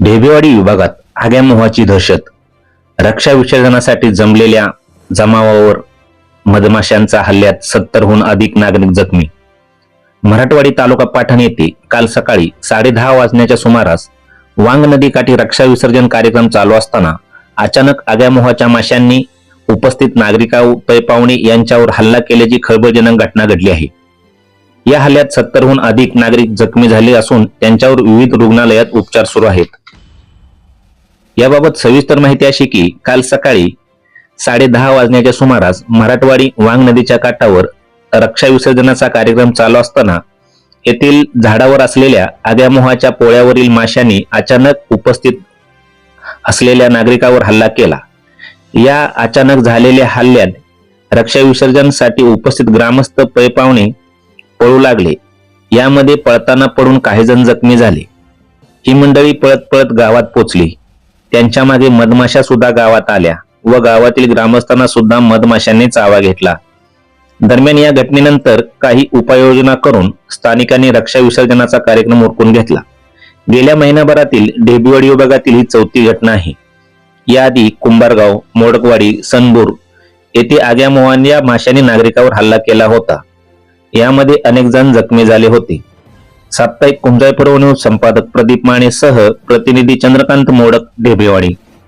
ढेबेवाडी विभागात आग्या मोहाची दहशत रक्षा विसर्जनासाठी जमलेल्या जमावावर मधमाशांचा हल्ल्यात सत्तरहून अधिक नागरिक जखमी. मराठवाडी तालुका पाठण येथे काल सकाळी साडेदहा वाजण्याच्या सुमारास वांग नदीकाठी रक्षा विसर्जन कार्यक्रम चालू असताना अचानक आग्यामोहाच्या माशांनी उपस्थित नागरिका पैपावणे यांच्यावर हल्ला केल्याची खळबळजनक घटना घडली आहे. या हल्ल्यात सत्तरहून अधिक नागरिक जखमी झाले असून त्यांच्यावर विविध रुग्णालयात उपचार सुरू आहेत. याबाबत सविस्तर माहिती अशी की काल सकाळी साडे दहा वाजण्याच्या सुमारास मराठवाडी वांग नदीच्या काठावर रक्षा विसर्जनाचा कार्यक्रम चालू असताना येथील झाडावर असलेल्या आग्यामोहाच्या पोळ्यावरील माशांनी अचानक उपस्थित असलेल्या नागरिकावर हल्ला केला. या अचानक झालेल्या हल्ल्यात रक्षा विसर्जनसाठी उपस्थित ग्रामस्थ पैपावणे पळू लागले. यामध्ये पळताना पडून काही जण जखमी झाले. ही मंडळी पळत पळत गावात पोचली. त्यांच्या मागे मधमाशा सुद्धा गावात आल्या व गावातील ग्रामस्थांना सुद्धा मधमाशांनी चावा घेतला. दरम्यान या घटनेनंतर काही उपाययोजना करून स्थानिकांनी रक्षा विसर्जनाचा कार्यक्रम उरकून घेतला. गेल्या महिनाभरातील ढेबीवाडी विभागातील ही चौथी घटना आहे. याआधी कुंभारगाव मोडकवाडी सनबूर येथे आग्या मोहान या माशांनी नागरिकावर हल्ला केला होता. यामध्ये अनेक जण जखमी झाले होते. साप्ताहिक कुंजाई संपादक प्रदीप माने सह प्रतिनिधी चंद्रकांत मोडक ढेबेवाडी